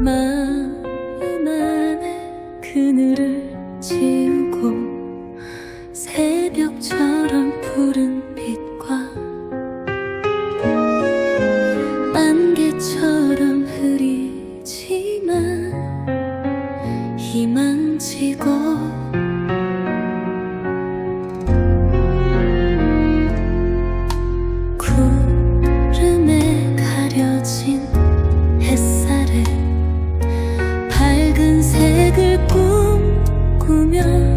마음 안에 그늘을 지우고 새벽처럼 푸른 빛과 안개처럼 흐리지만 희망지고 꿈꾸며